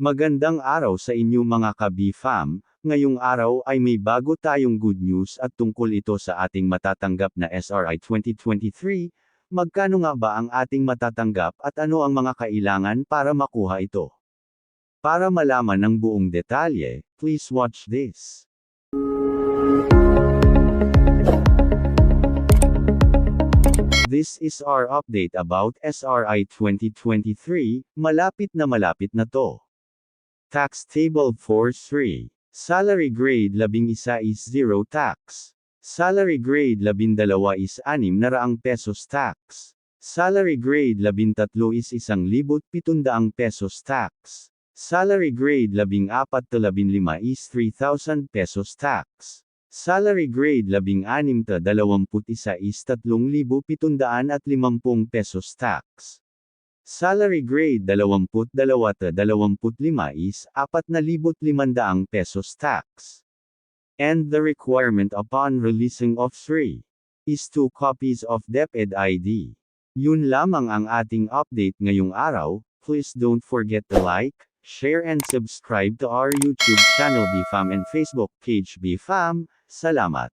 Magandang araw sa inyo mga ka-BFAM, ngayong araw ay may bago tayong good news at tungkol ito sa ating matatanggap na SRI 2023, magkano nga ba ang ating matatanggap at ano ang mga kailangan para makuha ito? Para malaman ang buong detalye, please watch this. This is our update about SRI 2023, malapit na malapit na to. Tax Table 4.3. Salary Grade 11 is 0 tax. Salary Grade 12 is 6 na raang pesos tax. Salary Grade 13 is 1,700 pesos tax. Salary Grade 14 to 15 is 3,000 pesos tax. Salary Grade 16 to 21 is 3,750 pesos tax. Salary grade 22 to 25 is 4,500 pesos tax. And the requirement upon releasing of 3 is 2 copies of DepEd ID. Yun lamang ang ating update ngayong araw, please don't forget to like, share and subscribe to our YouTube channel BFAM and Facebook page BFAM. Salamat!